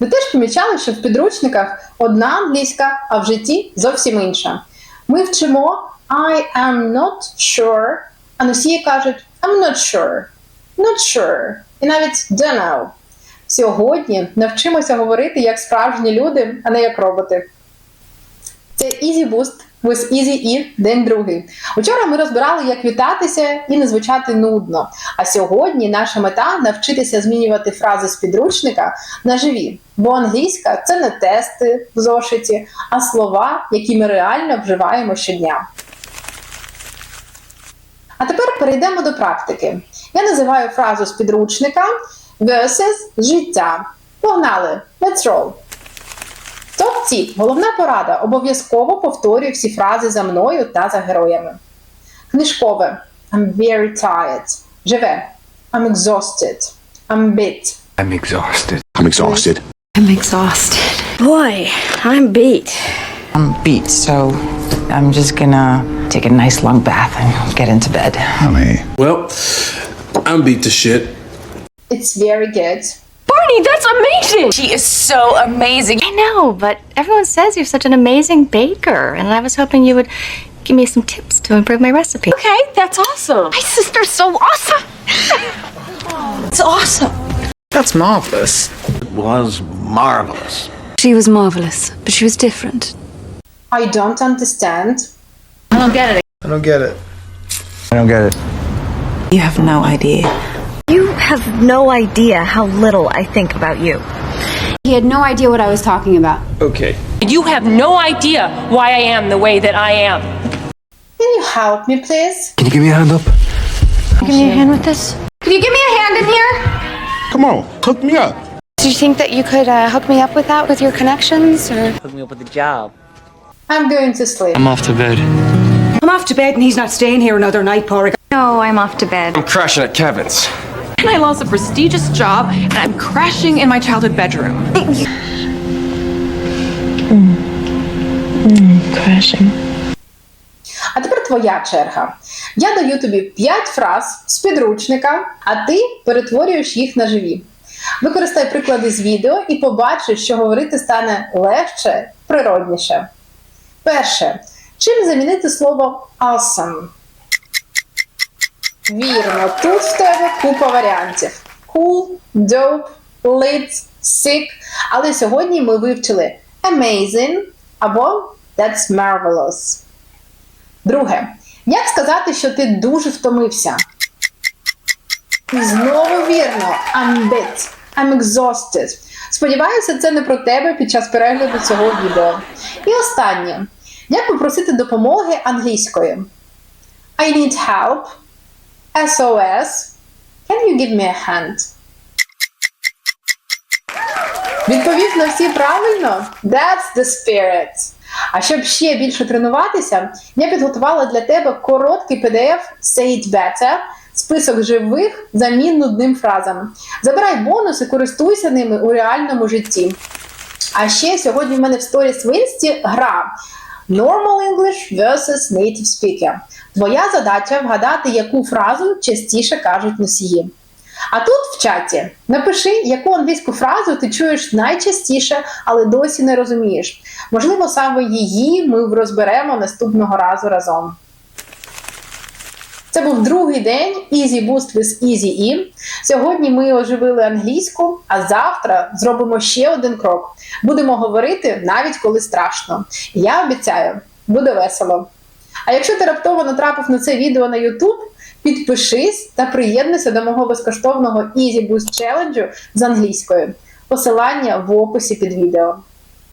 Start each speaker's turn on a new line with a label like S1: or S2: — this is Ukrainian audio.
S1: Ви теж помічали, що в підручниках одна англійська, а в житті зовсім інша. Ми вчимо I am not sure, а носії кажуть I'm not sure, not sure, і навіть don't know. Сьогодні навчимося говорити як справжні люди, а не як роботи. Це Easy Boost with Easy E, день другий. Учора ми розбирали, як вітатися і не звучати нудно. А сьогодні наша мета навчитися змінювати фрази з підручника на живі. Бо англійська це не тести в зошиті, а слова, які ми реально вживаємо щодня. А тепер перейдемо до практики. Я називаю фразу з підручника versus життя. Погнали! Let's roll! Топ-тіп, головна порада. Обов'язково повторюй всі фрази за мною та за героями. Книжкове I'm very tired. Живе I'm exhausted. I'm bit.
S2: I'm exhausted. I'm exhausted.
S3: I'm exhausted.
S4: Boy, I'm beat.
S3: I'm beat, so I'm just gonna take a nice long bath and get into bed.
S2: Honey.
S5: Well, I'm beat to shit.
S1: It's very good.
S4: Barney, that's amazing!
S6: She is so amazing.
S7: I know, but everyone says you're such an amazing baker, and I was hoping you would give me some tips to improve my recipe.
S4: Okay, that's awesome.
S6: My sister's so awesome.
S4: It's awesome.
S8: That's marvelous.
S2: It Was marvelous.
S9: She was marvelous, but she was different.
S1: I don't understand.
S8: I don't get it.
S2: I don't get it. I don't get it.
S3: You have no idea.
S7: You have no idea how little I think about you.
S9: He had no idea what I was talking about.
S5: Okay.
S10: You have no idea why I am the way that I am.
S1: Can you help me, please?
S2: Can you give me a hand up?
S7: Can you give me a hand with this.
S9: Can you give me a hand in here?
S2: Come on, hook me up.
S9: Do you think that you could uh, hook me up with that with your connections or hook me up with a job?
S1: I'm going to sleep.
S8: I'm off to bed.
S4: I'm off to bed and he's not staying here another night, Porrick.
S7: No, I'm off to bed.
S8: I'm crashing at Kevin's.
S6: And I lost a prestigious job, and I'm crashing in my childhood bedroom.
S1: А тепер твоя черга. Я даю тобі 5 фраз з підручника, а ти перетворюєш їх на живі. Використай приклади з відео і побачиш, що говорити стане легше, природніше. Перше. Чим замінити слово awesome? Вірно, тут в тебе купа варіантів: cool, dope, lit, sick. Але сьогодні ми вивчили amazing або that's marvelous. Друге, як сказати, що ти дуже втомився? І знову вірно, I'm bit, I'm exhausted. Сподіваюся, це не про тебе під час перегляду цього відео. І останнє. Як попросити допомоги англійською? I need help. SOS. Can you give me a hand? Відповів на всі правильно? That's the spirit. А щоб ще більше тренуватися, я підготувала для тебе короткий PDF Say It Better, список живих замін нудним фразам. Забирай бонуси, користуйся ними у реальному житті. А ще сьогодні в мене в сторіс в інсті гра Normal English versus Native Speaker. Твоя задача вгадати, яку фразу частіше кажуть носії. А тут в чаті напиши, яку англійську фразу ти чуєш найчастіше, але досі не розумієш. Можливо, саме її ми розберемо наступного разу разом. Це був другий день Easy Boost with Easy E. Сьогодні ми оживили англійську, а завтра зробимо ще один крок. Будемо говорити навіть коли страшно. Я обіцяю, буде весело. А якщо ти раптово натрапив на це відео на YouTube, підпишись та приєднуйся до мого безкоштовного Easy Boost Challenge з англійською. Посилання в описі під відео.